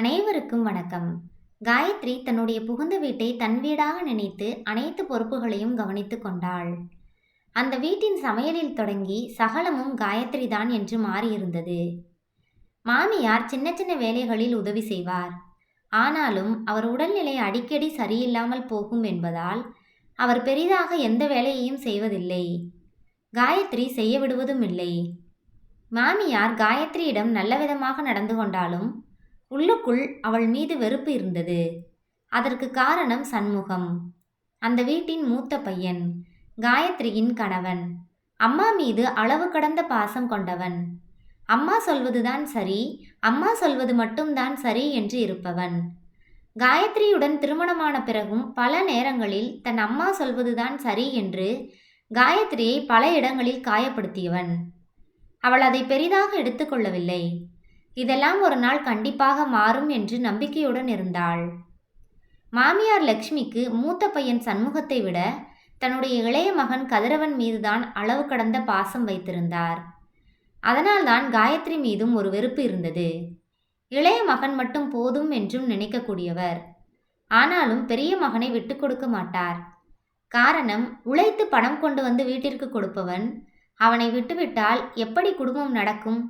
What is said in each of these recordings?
அனைவருக்கும் வணக்கம். காயத்ரி தன்னுடைய புகுந்த வீட்டை தன் வீடாக நினைத்து அனைத்து பொறுப்புகளையும் கவனித்து கொண்டாள். அந்த வீட்டின் சமையலில் தொடங்கி சகலமும் காயத்ரி தான் என்று மாறியிருந்தது. மாமியார் சின்ன சின்ன வேலைகளில் உதவி செய்வார். ஆனாலும் அவர் உடல்நிலை அடிக்கடி சரியில்லாமல் போகும் என்பதால் அவர் பெரிதாக எந்த வேலையையும் செய்வதில்லை. காயத்ரி செய்ய விடுவதும் இல்லை. மாமியார் காயத்ரியிடம் நல்லவிதமாக நடந்து கொண்டாலும் உள்ளுக்குள் அவள் மீது வெறுப்பு இருந்தது. அதற்கு காரணம் சண்முகம். அந்த வீட்டின் மூத்த பையன் காயத்ரியின் கணவன். அம்மா மீது அளவு கடந்த பாசம் கொண்டவன். அம்மா சொல்வதுதான் சரி அம்மா சொல்வது மட்டும்தான் சரி என்று இருப்பவன். காயத்ரியுடன் திருமணமான பிறகும் பல நேரங்களில் தன் அம்மா சொல்வதுதான் சரி என்று காயத்ரியை பல இடங்களில் காயப்படுத்தியவன். அவள் அதை பெரிதாக எடுத்துக்கொள்ளவில்லை. இதெல்லாம் ஒரு நாள் கண்டிப்பாக மாறும் என்று நம்பிக்கையுடன் இருந்தாள். மாமியார் லக்ஷ்மிக்கு மூத்த பையன் சண்முகத்தை விட தன்னுடைய இளைய மகன் கதிரவன் மீதுதான் அளவு கடந்த பாசம் வைத்திருந்தார். அதனால்தான் காயத்ரி மீதும் ஒரு வெறுப்பு இருந்தது. இளைய மகன் மட்டும் போதும் என்றும் நினைக்கக்கூடியவர். ஆனாலும் பெரிய மகனை விட்டு கொடுக்க மாட்டார். காரணம் உழைத்து பணம் கொண்டு வந்து வீட்டிற்கு கொடுப்பவன். அவனை விட்டுவிட்டால் எப்படி குடும்பம் நடக்கும்?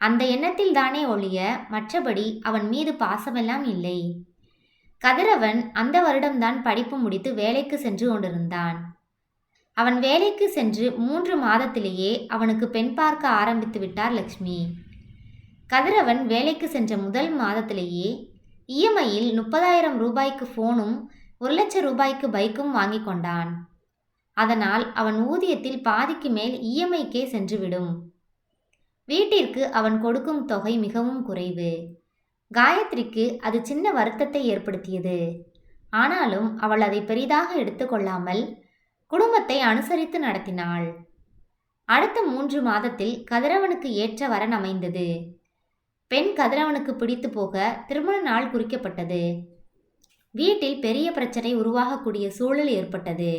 அந்த எண்ணத்தில் தானே ஒழிய மற்றபடி அவன் மீது பாசமெல்லாம் இல்லை. கதிரவன் அந்த வருடம்தான் படிப்பு முடித்து வேலைக்கு சென்று கொண்டிருந்தான். அவன் வேலைக்கு சென்று மூன்று மாதத்திலேயே அவனுக்கு பெண் பார்க்க ஆரம்பித்து விட்டார் லக்ஷ்மி. கதிரவன் வேலைக்கு சென்ற முதல் மாதத்திலேயே இஎம்ஐயில் முப்பதாயிரம் ரூபாய்க்கு ஃபோனும் ஒரு லட்சம் ரூபாய்க்கு பைக்கும் வாங்கி கொண்டான். அதனால் அவன் ஊதியத்தில் பாதிக்கு மேல் இஎம்ஐக்கே சென்றுவிடும். வீட்டிற்கு அவன் கொடுக்கும் தொகை மிகவும் குறைவு. காயத்ரிக்கு அது சின்ன வருத்தத்தை ஏற்படுத்தியது. ஆனாலும் அவள் அதை பெரிதாக எடுத்துக்கொள்ளாமல் குடும்பத்தை அனுசரித்து நடத்தினாள். அடுத்த மூன்று மாதத்தில் கதிரவனுக்கு ஏற்ற வரன் அமைந்தது. பெண் கதிரவனுக்கு பிடித்து போக திருமண நாள் குறிக்கப்பட்டது. வீட்டில் பெரிய பிரச்சனை உருவாகக்கூடிய சூழல் ஏற்பட்டது.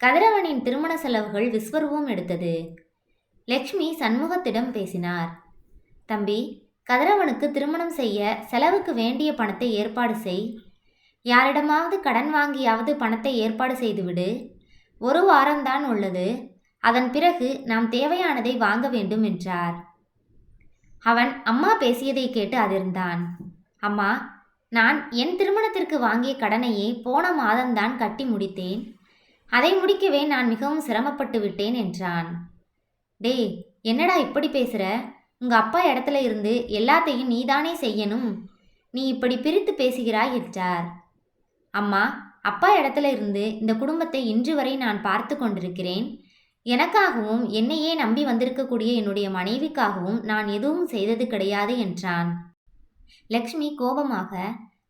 கதிரவனின் திருமண செலவுகள் விஸ்வரூபம் எடுத்தது. லக்ஷ்மி சண்முகத்திடம் பேசினார். தம்பி கதிரவனுக்கு திருமணம் செய்ய செலவுக்கு வேண்டிய பணத்தை ஏற்பாடு செய். யாரிடமாவது கடன் வாங்கியாவது பணத்தை ஏற்பாடு செய்துவிடு ஒரு வாரம்தான் உள்ளது. அதன் பிறகு நாம் தேவையானதை வாங்க வேண்டும் என்றார். அவன் அம்மா பேசியதை கேட்டு அதிர்ந்தான். அம்மா நான் என் திருமணத்திற்கு வாங்கிய கடனையே போன மாதம்தான் கட்டி முடித்தேன். அதை முடிக்கவே நான் மிகவும் சிரமப்பட்டு விட்டேன் என்றான். டேய் என்னடா இப்படி பேசுற? உங்க அப்பா இடத்துல இருந்து எல்லாத்தையும் நீதானே செய்யணும். நீ இப்படி பிரித்து பேசுகிறாய் என்றார் அம்மா அப்பா இடத்துல இருந்து இந்த குடும்பத்தை இன்று வரை நான் பார்த்து கொண்டிருக்கிறேன். எனக்காகவும் என்னையே நம்பி வந்திருக்கக்கூடிய என்னுடைய மனைவிக்காகவும் நான் எதுவும் செய்தது கிடையாது என்றான். லக்ஷ்மி கோபமாக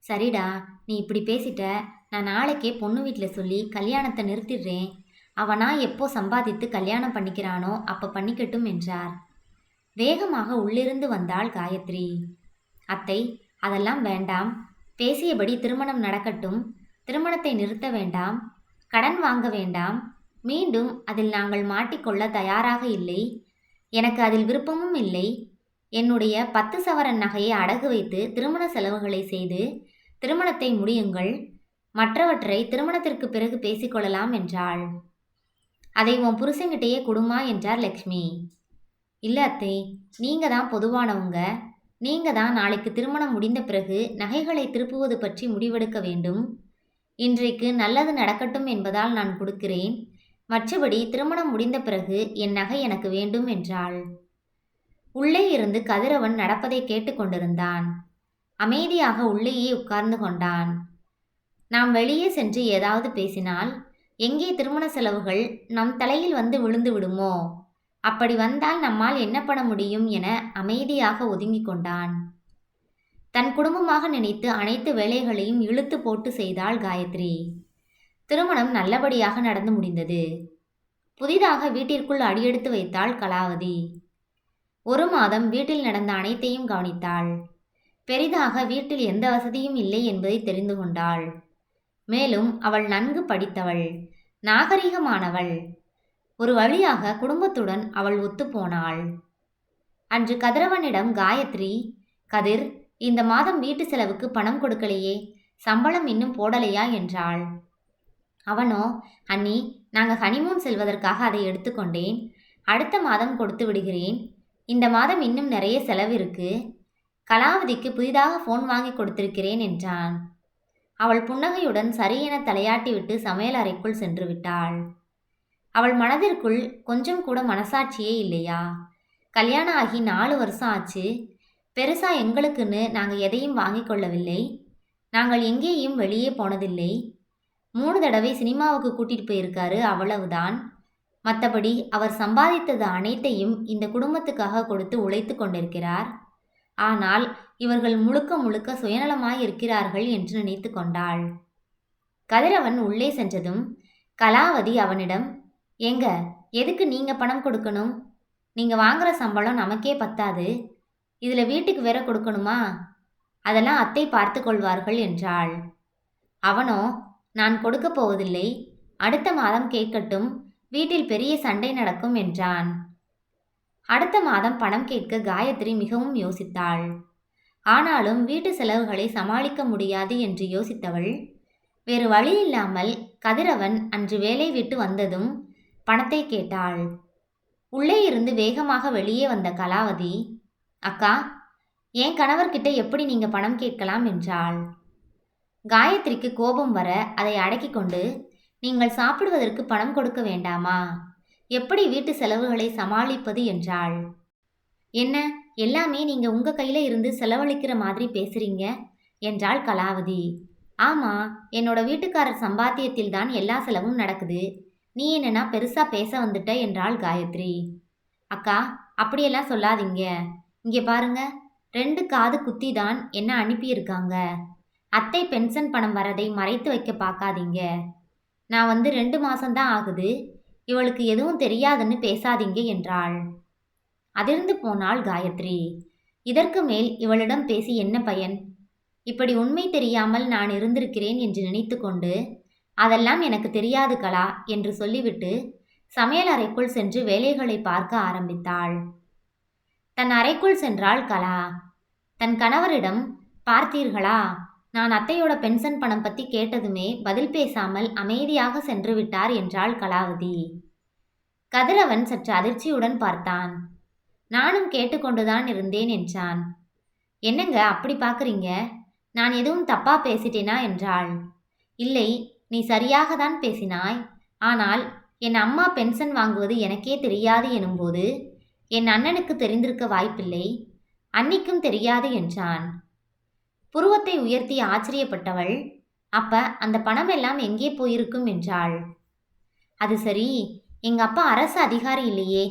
சரிடா நீ இப்படி பேசிட்ட. நான் நாளைக்கே பொண்ணு வீட்டில் சொல்லி கல்யாணத்தை நிறுத்திடுறேன். அவனா எப்போ சம்பாதித்து கல்யாணம் பண்ணிக்கிறானோ அப்போ பண்ணிக்கட்டும் என்றார். வேகமாக உள்ளிருந்து வந்தாள் காயத்ரி. அத்தை அதெல்லாம் வேண்டாம். பேசியபடி திருமணம் நடக்கட்டும். திருமணத்தை நிறுத்த வேண்டாம். கடன் வாங்க வேண்டாம். மீண்டும் அதில் நாங்கள் மாட்டிக்கொள்ள தயாராக இல்லை. எனக்கு அதில் விருப்பமும் இல்லை. என்னுடைய பத்து சவரன் நகையை அடகு வைத்து திருமண செலவுகளை செய்து திருமணத்தை முடியுங்கள். மற்றவற்றை திருமணத்திற்கு பிறகு பேசிக்கொள்ளலாம் என்றாள். அதை உன் புருஷங்கிட்டேயே கொடுமா என்றார் லக்ஷ்மி. இல்லை அத்தை நீங்கள் தான் பொதுவானவங்க. நீங்கள் தான் நாளைக்கு திருமணம் முடிந்த பிறகு நகைகளை திருப்புவது பற்றி முடிவெடுக்க வேண்டும். இன்றைக்கு நல்லது நடக்கட்டும் என்பதால் நான் கொடுக்கிறேன். மற்றபடி திருமணம் முடிந்த பிறகு என் நகை எனக்கு வேண்டும் என்றாள். உள்ளே இருந்து கதிரவன் நடப்பதை கேட்டுக்கொண்டிருந்தான் அமைதியாக உள்ளேயே உட்கார்ந்து கொண்டான். நாம் வெளியே சென்று ஏதாவது பேசினால் எங்கே திருமண செலவுகள் நம் தலையில் வந்து விழுந்து விடுமோ? அப்படி வந்தால் நம்மால் என்ன பண்ண முடியும் என அமைதியாக ஒதுங்கிக் கொண்டான். தன் குடும்பமாக நினைத்து அனைத்து வேலைகளையும் இழுத்து போட்டு செய்தாள் காயத்ரி. திருமணம் நல்லபடியாக நடந்து முடிந்தது. புதிதாக வீட்டிற்குள் அடியெடுத்து வைத்தாள் கலாவதி. ஒரு மாதம் வீட்டில் நடந்த அனைத்தையும் கவனித்தாள். பெரிதாக வீட்டில் எந்த வசதியும் இல்லை என்பதை தெரிந்து கொண்டாள். மேலும் அவள் நன்கு படித்தவள் நாகரிகமானவள். ஒரு வழியாக குடும்பத்துடன் அவள் ஒத்துப்போனாள் அன்று கதிரவனிடம் காயத்ரி கதிர் இந்த மாதம் வீட்டு செலவுக்கு பணம் கொடுக்கலையே சம்பளம் இன்னும் போடலையா? என்றாள். அவனோ அண்ணி நாங்கள் ஹனிமூன் செல்வதற்காக அதை எடுத்துக்கொண்டேன் அடுத்த மாதம் கொடுத்து விடுகிறேன். இந்த மாதம் இன்னும் நிறைய செலவு இருக்கு. கலாவதிக்கு புதிதாக ஃபோன் வாங்கி கொடுத்திருக்கிறேன் என்றான். அவள் புன்னகையுடன் சரியென தலையாட்டிவிட்டு சமையல் அறைக்குள் சென்று விட்டாள். அவள் மனதிற்குள் கொஞ்சம் கூட மனசாட்சியே இல்லையா? கல்யாணம் ஆகி நாலு வருஷம் ஆச்சு. பெருசா எங்களுக்குன்னு நாங்கள் எதையும் வாங்கி கொள்ளவில்லை. நாங்கள் எங்கேயும் வெளியே போனதில்லை. மூணு தடவை சினிமாவுக்கு கூட்டிட்டு போயிருக்காரு அவ்வளவுதான். மற்றபடி அவர் சம்பாதித்தது அனைத்தையும் இந்த குடும்பத்துக்காக கொடுத்து உழைத்து கொண்டிருக்கிறார். ஆனால் இவர்கள் முழுக்க முழுக்க சுயநலமாய் இருக்கிறார்கள் என்று நினைத்து கொண்டாள். கதிரவன் உள்ளே சென்றதும் கலாவதி அவனிடம் எங்க எதுக்கு நீங்க பணம் கொடுக்கணும்? நீங்க வாங்குற சம்பளம் நமக்கே பத்தாது. இதுல வீட்டுக்கு வேற கொடுக்கணுமா? அதெல்லாம் அத்தை பார்த்து கொள்வார்கள் என்றாள். அவனோ நான் கொடுக்க போவதில்லை. அடுத்த மாதம் கேட்கட்டும். வீட்டில் பெரிய சண்டை நடக்கும் என்றான். அடுத்த மாதம் பணம் கேட்க காயத்ரி மிகவும் யோசித்தாள். ஆனாலும் வீட்டு செலவுகளை சமாளிக்க முடியாது என்று யோசித்தவள் வேறு வழி இல்லாமல் கதிரவன் அன்று வேலை விட்டு வந்ததும் பணத்தை கேட்டாள். உள்ளே இருந்து வேகமாக வெளியே வந்த கலாவதி அக்கா என் கணவர்கிட்ட எப்படி நீங்க பணம் கேட்கலாம்? என்றாள். காயத்ரிக்கு கோபம் வர அதை அடக்கிக் கொண்டு நீங்கள் சாப்பிடுவதற்கு பணம் கொடுக்க வேண்டாமா? எப்படி வீட்டு செலவுகளை சமாளிப்பது என்றாள். என்ன எல்லாமே நீங்க உங்க கையில இருந்து செலவழிக்கிற மாதிரி பேசுறீங்க? என்றாள் கலாவதி. ஆமா என்னோட வீட்டுக்காரர் சம்பாத்தியத்தில் தான் எல்லா செலவும் நடக்குது. நீ என்னன்னா பெருசா பேச வந்துட்ட என்றாள் காயத்ரி. அக்கா அப்படியெல்லாம் சொல்லாதீங்க. இங்கே பாருங்க ரெண்டு காது குத்தி தான் என்ன அனுப்பியிருக்காங்க. அத்தை பென்ஷன் பணம் வரதை மறைத்து வைக்க பார்க்காதீங்க. நான் வந்து ரெண்டு மாசம்தான் ஆகுது. இவளுக்கு எதுவும் தெரியாதுன்னு பேசாதீங்க என்றாள். அதிர்ந்து போனாள் காயத்ரி. இதற்கு மேல் இவளிடம் பேசி என்ன பயன்? இப்படி உண்மை தெரியாமல் நான் இருந்திருக்கிறேன் என்று நினைத்து கொண்டு அதெல்லாம் எனக்கு தெரியாது கலா என்று சொல்லிவிட்டு சமையல் அறைக்குள் சென்று வேலைகளை பார்க்க ஆரம்பித்தாள். தன் அறைக்குள் சென்றாள் கலா. தன் கணவரிடம் பார்த்தீர்களா? நான் அத்தையோட பென்ஷன் பணம் பத்தி கேட்டதுமே பதில் பேசாமல் அமைதியாக சென்று விட்டார் என்றாள் கலாவதி. கதிரவன் சற்று அதிர்ச்சியுடன் பார்த்தான். நானும் கேட்டுக்கொண்டுதான் இருந்தேன் என்றான். என்னங்க அப்படி பார்க்குறீங்க? நான் எதுவும் தப்பா பேசிட்டேனா என்றாள். இல்லை நீ சரியாக தான் பேசினாய். ஆனால் என் அம்மா பென்ஷன் வாங்குவது எனக்கே தெரியாது எனும்போது என் அண்ணனுக்கு தெரிந்திருக்க வாய்ப்பில்லை. அன்னிக்கும் தெரியாது என்றான். புருவத்தை உயர்த்தி ஆச்சரியப்பட்டவள் அப்ப அந்த பணம் எல்லாம் எங்கே போயிருக்கும்? என்றாள். அது சரி எங்க அப்பா அரசு அதிகாரி இல்லையே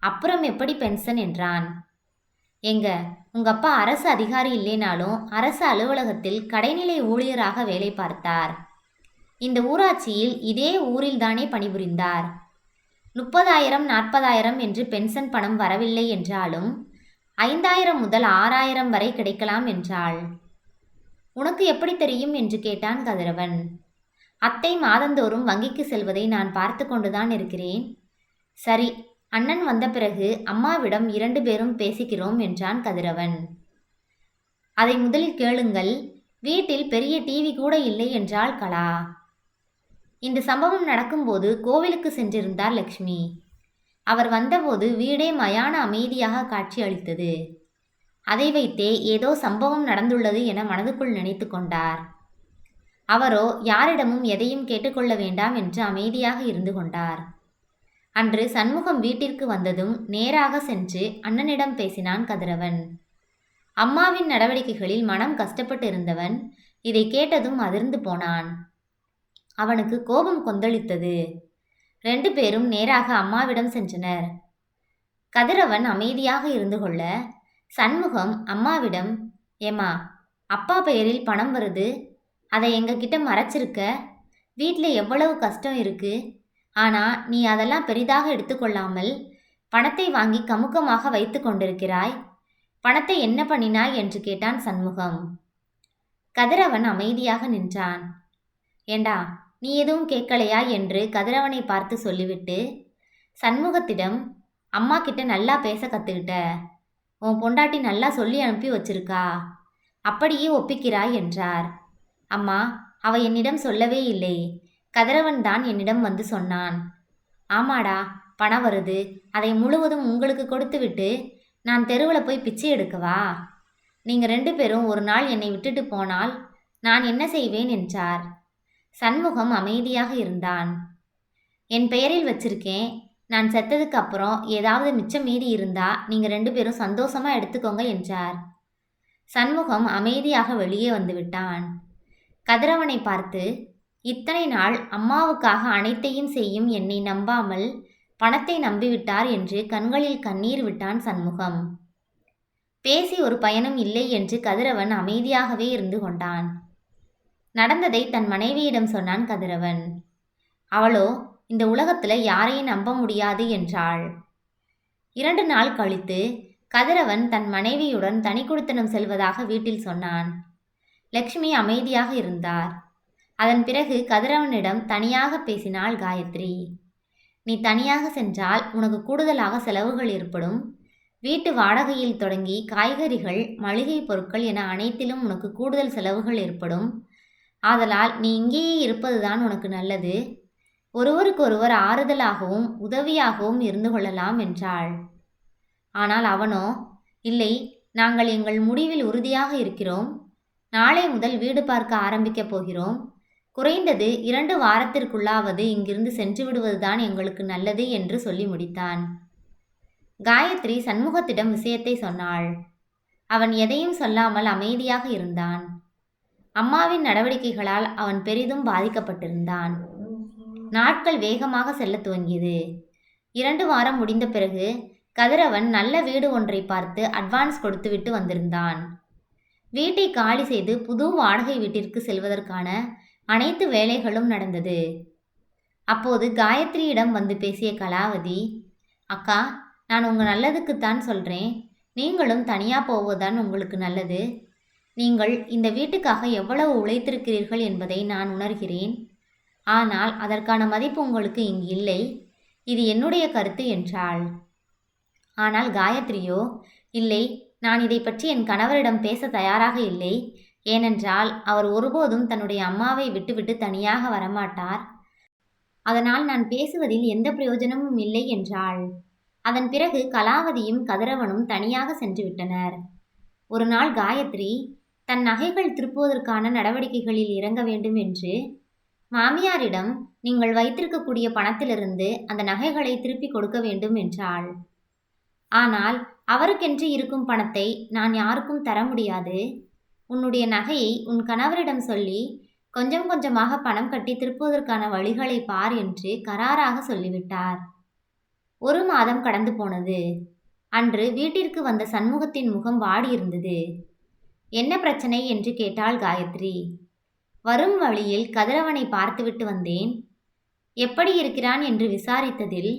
அப்புறம் எப்படி பென்ஷன்? என்றான். எங்க உங்க அப்பா அரசு அதிகாரி இல்லைனாலும் அரசு அலுவலகத்தில் கடைநிலை ஊழியராக வேலை பார்த்தார். இந்த ஊராட்சியில் இதே ஊரில் தானே பணிபுரிந்தார். முப்பதாயிரம் நாற்பதாயிரம் என்று பென்ஷன் பணம் வரவில்லை என்றாலும் ஐந்தாயிரம் முதல் ஆறாயிரம் வரை கிடைக்கலாம் என்றாள். உனக்கு எப்படி தெரியும் என்று கேட்டான் கதிரவன். அத்தை மாதந்தோறும் வங்கிக்கு செல்வதை நான் பார்த்து கொண்டுதான் இருக்கிறேன். சரி அண்ணன் வந்த பிறகு அம்மாவிடம் இரண்டு பேரும் பேசிக்கிறோம் என்றான் கதிரவன். அதை முதலில் கேளுங்கள் வீட்டில் பெரிய டிவி கூட இல்லை என்றாள் கலா. இந்த சம்பவம் நடக்கும்போது கோவிலுக்கு சென்றிருந்தார் லக்ஷ்மி. அவர் வந்தபோது வீடே மயான அமைதியாக காட்சி அளித்தது. அதை வைத்தே ஏதோ சம்பவம் நடந்துள்ளது என மனதுக்குள் நினைத்து கொண்டார். அவரோ யாரிடமும் எதையும் கேட்டுக்கொள்ள வேண்டாம் என்று அமைதியாக இருந்து கொண்டார். அன்று சண்முகம் வீட்டிற்கு வந்ததும் நேராக சென்று அண்ணனிடம் பேசினான் கதிரவன். அம்மாவின் நடவடிக்கைகளில் மனம் கஷ்டப்பட்டு இருந்தவன் இதை கேட்டதும் அதிர்ந்து போனான். அவனுக்கு கோபம் கொந்தளித்தது. ரெண்டு பேரும் நேராக அம்மாவிடம் சென்றனர். கதிரவன் அமைதியாக இருந்து கொள்ள சண்முகம் அம்மாவிடம் ஏம்மா அப்பா பெயரில் பணம் வருது? அதை எங்ககிட்ட மறைச்சிருக்க? வீட்டில் எவ்வளவு கஷ்டம் இருக்கு? ஆனால் நீ அதெல்லாம் பெரிதாக எடுத்துக்கொள்ளாமல் பணத்தை வாங்கி கமுக்கமாக வைத்து கொண்டிருக்கிறாய். பணத்தை என்ன பண்ணினாய்? என்று கேட்டான் சண்முகம். கதிரவன் அமைதியாக நின்றான். ஏண்டா நீ எதுவும் கேட்கலையா? என்று கதிரவனை பார்த்து சொல்லிவிட்டு சண்முகத்திடம் அம்மா கிட்ட நல்லா பேச கற்றுக்கிட்ட உன் பொண்டாட்டி நல்லா சொல்லி அனுப்பி வச்சிருக்கா? அப்படியே ஒப்பிக்கிறாய் என்றார். அம்மா அவ என்னிடம் சொல்லவே இல்லை. கதிரவன் தான் என்னிடம் வந்து சொன்னான். ஆமாடா பணம் வருது. அதை முழுவதும் உங்களுக்கு கொடுத்துவிட்டு நான் தெருவில் போய் பிச்சை எடுக்கவா? நீங்கள் ரெண்டு பேரும் ஒரு நாள் என்னை விட்டுட்டு போனால் நான் என்ன செய்வேன் என்றார். சண்முகம் அமைதியாக இருந்தான். என் பெயரில் வச்சிருக்கேன் நான் செத்ததுக்கு அப்புறம் ஏதாவது மிச்சம் மீதி இருந்தா நீங்க ரெண்டு பேரும் சந்தோஷமா எடுத்துக்கோங்க என்றார். சண்முகம் அமைதியாக வெளியே வந்து விட்டான். கதிரவனை பார்த்து இத்தனை நாள் அம்மாவுக்காக அனைத்தையும் செய்யும் என்னை நம்பாமல் பணத்தை நம்பிவிட்டார் என்று கண்களில் கண்ணீர் விட்டான் சண்முகம். பேசி ஒரு பயனும் இல்லை என்று கதிரவன் அமைதியாகவே இருந்து கொண்டான். நடந்ததை தன் மனைவியிடம் சொன்னான் கதிரவன். அவளோ இந்த உலகத்துல யாரையும் நம்ப முடியாது என்றாள். இரண்டு நாள் கழித்து கதிரவன் தன் மனைவியுடன் தனி குடித்தனம் செல்வதாக வீட்டில் சொன்னான். லக்ஷ்மி அமைதியாக இருந்தார். அதன் பிறகு கதிரவனிடம் தனியாக பேசினாள் காயத்ரி. நீ தனியாக சென்றால் உனக்கு கூடுதலாக செலவுகள் ஏற்படும். வீட்டு வாடகையில் தொடங்கி காய்கறிகள் மளிகை பொருட்கள் என அனைத்திலும் உனக்கு கூடுதல் செலவுகள் ஏற்படும். ஆதலால் நீ இங்கேயே இருப்பதுதான் உனக்கு நல்லது. ஒருவருக்கொருவர் ஆறுதலாகவும் உதவியாகவும் இருந்து கொள்ளலாம் என்றாள். ஆனால் அவனோ இல்லை நாங்கள் எங்கள் முடிவில் உறுதியாக இருக்கிறோம். நாளை முதல் வீடு பார்க்க ஆரம்பிக்கப் போகிறோம். குறைந்தது இரண்டு வாரத்திற்குள்ளாவது இங்கிருந்து சென்று விடுவதுதான் எங்களுக்கு நல்லது என்று சொல்லி முடித்தான். காயத்ரி சண்முகத்திடம் விஷயத்தை சொன்னாள். அவன் எதையும் சொல்லாமல் அமைதியாக இருந்தான். அம்மாவின் நடவடிக்கைகளால் அவன் பெரிதும் பாதிக்கப்பட்டிருந்தான். நாட்கள் வேகமாக செல்ல துவங்கியது. இரண்டு வாரம் முடிந்த பிறகு கதிரவன் நல்ல வீடு ஒன்றை பார்த்து அட்வான்ஸ் கொடுத்துவிட்டு வந்திருந்தான். வீட்டை காலி செய்து புது வாடகை வீட்டிற்கு செல்வதற்கான அனைத்து வேலைகளும் நடந்தது. அப்போது காயத்ரியிடம் வந்து பேசிய கலாவதி அக்கா நான் உங்கள் நல்லதுக்குத்தான் சொல்கிறேன் நீங்களும் தனியாக போவதுதான் உங்களுக்கு நல்லது. நீங்கள் இந்த வீட்டுக்காக எவ்வளவு உழைத்திருக்கிறீர்கள் என்பதை நான் உணர்கிறேன். ஆனால் அதற்கான மதிப்பு உங்களுக்கு இங்கு இல்லை. இது என்னுடைய கருத்து என்றாள். ஆனால் காயத்ரியோ இல்லை நான் இதை பற்றி என் கணவரிடம் பேச தயாராக இல்லை. ஏனென்றால் அவர் ஒருபோதும் தன்னுடைய அம்மாவை விட்டுவிட்டு தனியாக வரமாட்டார். அதனால் நான் பேசுவதில் எந்த பிரயோஜனமும் இல்லை என்றாள். அதன் பிறகு கலாவதியும் கதிரவனும் தனியாக சென்று விட்டனர். ஒரு நாள் காயத்ரி தன் நகைகள் திருப்புவதற்கான நடவடிக்கைகளில் இறங்க வேண்டும் என்று மாமியாரிடம் நீங்கள் வைத்திருக்கக்கூடிய பணத்திலிருந்து அந்த நகைகளை திருப்பி கொடுக்க வேண்டும் என்றாள். ஆனால் அவருக்கென்று இருக்கும் பணத்தை நான் யாருக்கும் தர முடியாது. உன்னுடைய நகையை உன் கணவரிடம் சொல்லி கொஞ்சம் கொஞ்சமாக பணம் கட்டி திருப்புவதற்கான வழிகளை பார் என்று கராராக சொல்லிவிட்டார். ஒரு மாதம் கடந்து போனது. அன்று வீட்டிற்கு வந்த சண்முகத்தின் முகம் வாடியிருந்தது. என்ன பிரச்சனை? என்று கேட்டாள் காயத்ரி. வரும் வழியில் கதிரவனை பார்த்துவிட்டு வந்தேன். எப்படி இருக்கிறான்? என்று விசாரித்ததில்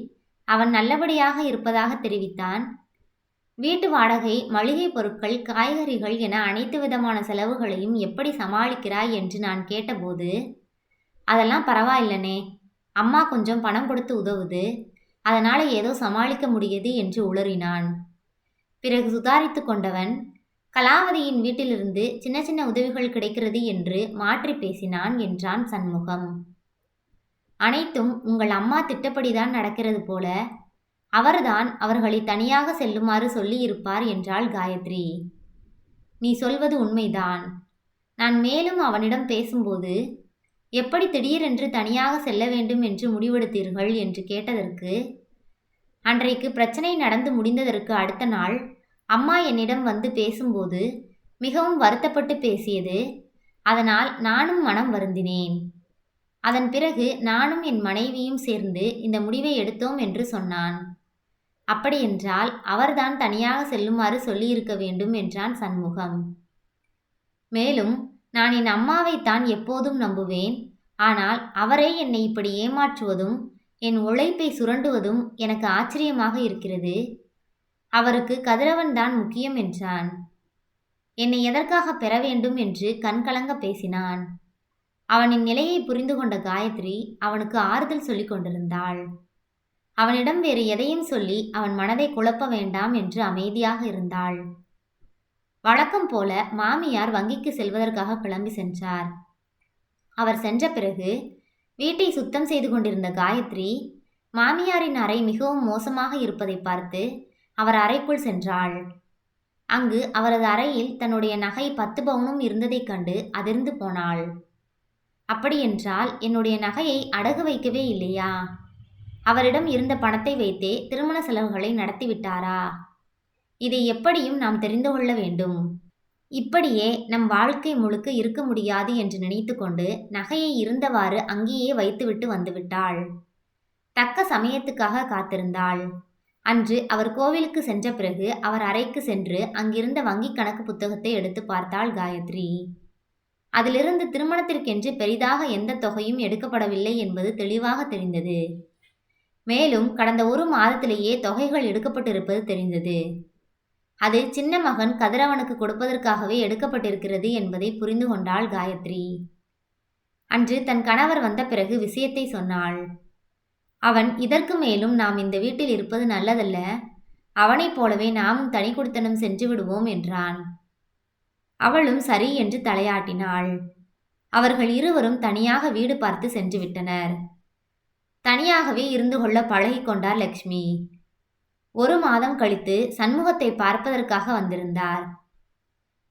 அவன் நல்லபடியாக இருப்பதாக தெரிவித்தான். வீட்டு வாடகை மளிகை பொருட்கள் காய்கறிகள் என அனைத்து விதமான செலவுகளையும் எப்படி சமாளிக்கிறாய்? என்று நான் கேட்டபோது அதெல்லாம் பரவாயில்லனே. அம்மா கொஞ்சம் பணம் கொடுத்து உதவுது. அதனால் ஏதோ சமாளிக்க முடியுது என்று உளறினான். பிறகு சுதாரித்து கொண்டவன் கலாவதியின் வீட்டிலிருந்து சின்ன சின்ன உதவிகள் கிடைக்கிறது என்று மாற்றி பேசினான் என்றான் சண்முகம். அனைத்தும் உங்கள் அம்மா திட்டப்படிதான் நடக்கிறது போல அவர்தான் அவர்களை தனியாக செல்லுமாறு சொல்லியிருப்பார் என்றாள் காயத்ரி. நீ சொல்வது உண்மைதான். நான் மேலும் அவனிடம் பேசும்போது எப்படி திடீரென்று தனியாக செல்ல வேண்டும் என்று முடிவெடுத்தீர்கள்? என்று கேட்டதற்கு அன்றைக்கு பிரச்சனை நடந்து முடிந்ததற்கு அடுத்த நாள் அம்மா என்னிடம் வந்து பேசும்போது மிகவும் வருத்தப்பட்டு பேசியது அதனால் நானும் மனம் வருந்தினேன். அதன் பிறகு நானும் என் மனைவியும் சேர்ந்து இந்த முடிவை எடுத்தோம் என்று சொன்னான். அப்படியென்றால் அவர்தான் தனியாக செல்லுமாறு சொல்லியிருக்க வேண்டும் என்றான் சண்முகம். மேலும் நான் என் அம்மாவைத்தான் எப்போதும் நம்புவேன். ஆனால் அவரே என்னை இப்படி ஏமாற்றுவதும் என் உழைப்பை சுரண்டுவதும் எனக்கு ஆச்சரியமாக இருக்கிறது. அவருக்கு கதிரவன் தான் முக்கியம் என்றான். என்னை எதற்காக பெற வேண்டும் என்று கண்கலங்க பேசினான். அவனின் நிலையை புரிந்து கொண்ட காயத்ரி அவனுக்கு ஆறுதல் சொல்லிக் கொண்டிருந்தாள். அவனிடம் வேறு எதையும் சொல்லி அவன் மனதை குழப்ப வேண்டாம் என்று அமைதியாக இருந்தாள். வழக்கம் போல மாமியார் வங்கிக்கு செல்வதற்காக கிளம்பி சென்றார். அவர் சென்ற பிறகு வீட்டை சுத்தம் செய்து கொண்டிருந்த காயத்ரி மாமியாரின் அறை மிகவும் மோசமாக இருப்பதை பார்த்து அவர் அறைக்குள் சென்றாள். அங்கு அவரது அறையில் தன்னுடைய நகை பத்து பவுனும் இருந்ததைக் கண்டு அதிர்ந்து போனாள். அப்படியென்றால் என்னுடைய நகையை அடகு வைக்கவே இல்லையா? அவரிடம் இருந்த பணத்தை வைத்தே திருமண செலவுகளை நடத்திவிட்டாரா இதை எப்படியும் நாம் தெரிந்து கொள்ள வேண்டும். இப்படியே நம் வாழ்க்கை முழுக்க இருக்க முடியாது என்று நினைத்து கொண்டு நகையை இருந்தவாறு அங்கேயே வைத்துவிட்டு வந்துவிட்டாள் தக்க சமயத்துக்காக காத்திருந்தாள். அன்று அவர் கோவிலுக்கு சென்ற பிறகு அவர் அறைக்கு சென்று அங்கிருந்த வங்கி கணக்கு புத்தகத்தை எடுத்து பார்த்தாள் காயத்ரி. அதிலிருந்து திருமணத்திற்கென்று பெரிதாக எந்த தொகையும் எடுக்கப்படவில்லை என்பது தெளிவாக தெரிந்தது. மேலும் கடந்த ஒரு மாதத்திலேயே தொகைகள் எடுக்கப்பட்டிருப்பது தெரிந்தது. அது சின்ன மகன் கதிரவனுக்கு கொடுப்பதற்காகவே எடுக்கப்பட்டிருக்கிறது என்பதை புரிந்து கொண்டாள் காயத்ரி. அன்று தன் கணவர் வந்த பிறகு விஷயத்தை சொன்னாள். அவன் இதற்கு மேலும் நாம் இந்த வீட்டில் இருப்பது நல்லதல்ல. அவனைப் போலவே நாமும் தனி கொடுத்தனம் சென்று விடுவோம் என்றான். அவளும் சரி என்று தலையாட்டினாள். அவர்கள் இருவரும் தனியாக வீடு பார்த்து சென்று விட்டனர். தனியாகவே இருந்து கொள்ள பழகிக்கொண்டார் லக்ஷ்மி. ஒரு மாதம் கழித்து சண்முகத்தை பார்ப்பதற்காக வந்திருந்தார்.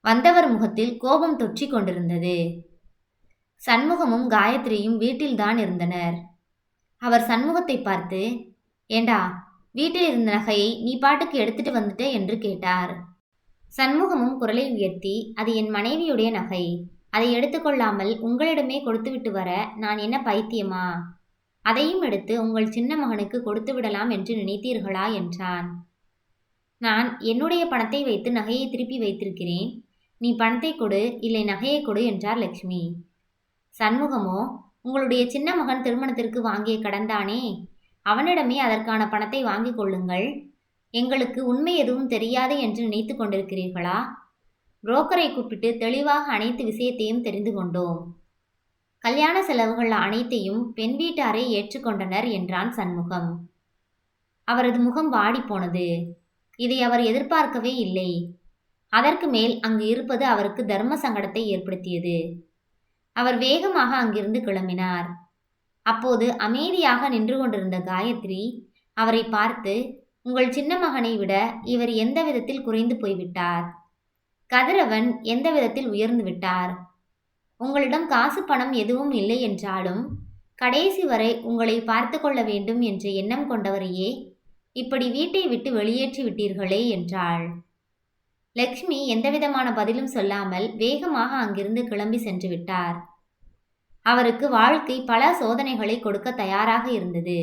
வந்தவர் முகத்தில் கோபம் தொற்றிக் கொண்டிருந்தது. சண்முகமும் காயத்ரியும் வீட்டில்தான் இருந்தனர். அவர் சண்முகத்தை பார்த்து ஏண்டா வீட்டில் இருந்த நகையை நீ பாட்டுக்கு எடுத்துட்டு வந்துட்ட? என்று கேட்டார். சண்முகமும் குரலை உயர்த்தி அது என் மனைவியுடைய நகை. அதை எடுத்துக்கொள்ளாமல் உங்களிடமே கொடுத்துவிட்டு வர நான் என்ன பைத்தியமா? அதையும் எடுத்து உங்கள் சின்ன மகனுக்கு கொடுத்து விடலாம் என்று நினைத்தீர்களா? என்றான். நான் என்னுடைய பணத்தை வைத்து நகையை திருப்பி வைத்திருக்கிறேன். நீ பணத்தை கொடு இல்லை நகையை கொடு என்றார் லக்ஷ்மி. சண்முகமோ உங்களுடைய சின்ன மகன் திருமணத்திற்கு வாங்கிய கடன்தானே? அவனிடமே அதற்கான பணத்தை வாங்கிக் கொள்ளுங்கள். எங்களுக்கு உண்மை எதுவும் தெரியாது என்று நினைத்து கொண்டிருக்கிறீர்களா? புரோக்கரை கூப்பிட்டு தெளிவாக அனைத்து விஷயத்தையும் தெரிந்து கொண்டோம். கல்யாண செலவுகள் அனைத்தையும் பெண் வீட்டாரே ஏற்றுக்கொண்டனர் என்றான் சண்முகம். அவரது முகம் வாடிப்போனது இதை அவர் எதிர்பார்க்கவே இல்லை. அதற்கு மேல் அங்கு இருப்பது அவருக்கு தர்ம சங்கடத்தை ஏற்படுத்தியது. அவர் வேகமாக அங்கிருந்து கிளம்பினார். அப்போது அமைதியாக நின்று கொண்டிருந்த காயத்ரி அவரை பார்த்து உங்கள் சின்ன மகனை விட இவர் எந்த விதத்தில் குறைந்து போய்விட்டார்? கதிரவன் எந்த விதத்தில் உயர்ந்து விட்டார்? உங்களிடம் காசு பணம் எதுவும் இல்லை என்றாலும் கடைசி வரை உங்களை பார்த்து கொள்ள வேண்டும் என்ற எண்ணம் கொண்டவரையே இப்படி வீட்டை விட்டு வெளியேற்றி விட்டீர்களே என்றாள். லக்ஷ்மி எந்தவிதமான பதிலும் சொல்லாமல் வேகமாக அங்கிருந்து கிளம்பி சென்று விட்டார். அவருக்கு வாழ்க்கை பல சோதனைகளை கொடுக்க தயாராக இருந்தது.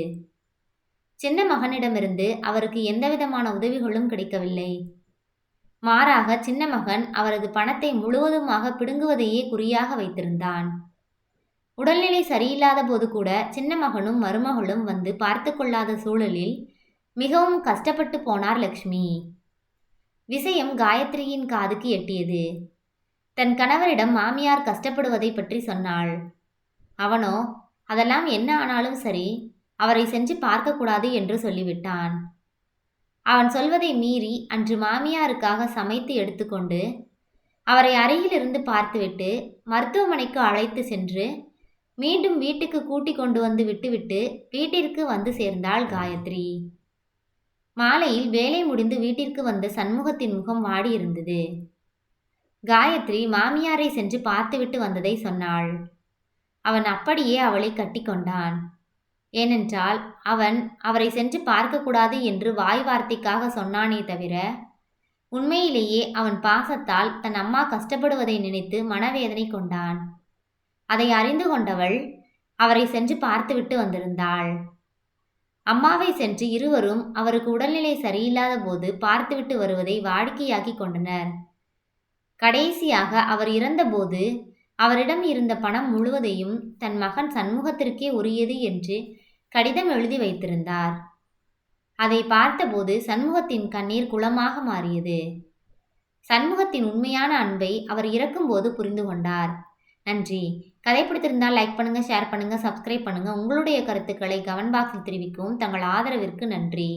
சின்ன மகனிடமிருந்து அவருக்கு எந்தவிதமான உதவிகளும் கிடைக்கவில்லை. மாறாக சின்ன மகன் அவரது பணத்தை முழுவதுமாக பிடுங்குவதையே குறியாக வைத்திருந்தான். உடல்நிலை சரியில்லாத போது கூட சின்ன மகனும் மருமகளும் வந்து பார்த்து கொள்ளாத சூழலில் மிகவும் கஷ்டப்பட்டு போனார் லக்ஷ்மி. விஷயம் காயத்ரியின் காதுக்கு எட்டியது. தன் கணவரிடம் மாமியார் கஷ்டப்படுவதை பற்றி சொன்னாள். அவனோ அதெல்லாம் என்ன ஆனாலும் சரி அவரை செஞ்சு பார்க்கக்கூடாது என்று சொல்லிவிட்டான். அவன் சொல்வதை மீறி அன்று மாமியாருக்காக சமைத்து எடுத்துக்கொண்டு அவரை அருகிலிருந்து பார்த்துவிட்டு மருத்துவமனைக்கு அழைத்து சென்று மீண்டும் வீட்டுக்கு கூட்டிக் கொண்டு வந்து விட்டுவிட்டு வீட்டிற்கு வந்து சேர்ந்தாள் காயத்ரி. மாலையில் வேலை முடிந்து வீட்டிற்கு வந்த சண்முகத்தின் முகம் வாடியிருந்தது. காயத்ரி மாமியாரை சென்று பார்த்துவிட்டு வந்ததை சொன்னாள். அவன் அப்படியே அவளை கட்டிக்கொண்டான் ஏனென்றால் அவன் அவரை சென்று பார்க்கக்கூடாது என்று வாய் வார்த்தைக்காக சொன்னானே தவிர உண்மையிலேயே அவன் பாசத்தால் தன் அம்மா கஷ்டப்படுவதை நினைத்து மனவேதனை கொண்டான். அதை அறிந்து கொண்டவள் அவரை சென்று பார்த்துவிட்டு வந்திருந்தாள். அம்மாவை சென்று இருவரும் அவருக்கு உடல்நிலை சரியில்லாத போது பார்த்துவிட்டு வருவதை வாடிக்கையாக்கி கொண்டனர். கடைசியாக அவர் இறந்தபோது அவரிடம் இருந்த பணம் முழுவதையும் தன் மகன் சண்முகத்திற்கே உரியது என்று கடிதம் எழுதி வைத்திருந்தார். அதை பார்த்தபோது சண்முகத்தின் கண்ணீர் குளமாக மாறியது. சண்முகத்தின் உண்மையான அன்பை அவர் இறக்கும்போது புரிந்து கொண்டார். நன்றி. கதை பிடித்திருந்தால் லைக் பண்ணுங்கள் ஷேர் பண்ணுங்கள் சப்ஸ்கிரைப் பண்ணுங்கள் உங்களுடைய கருத்துக்களை கமெண்ட் பாக்ஸில் தெரிவிக்கவும் தங்கள் ஆதரவிற்கு நன்றி.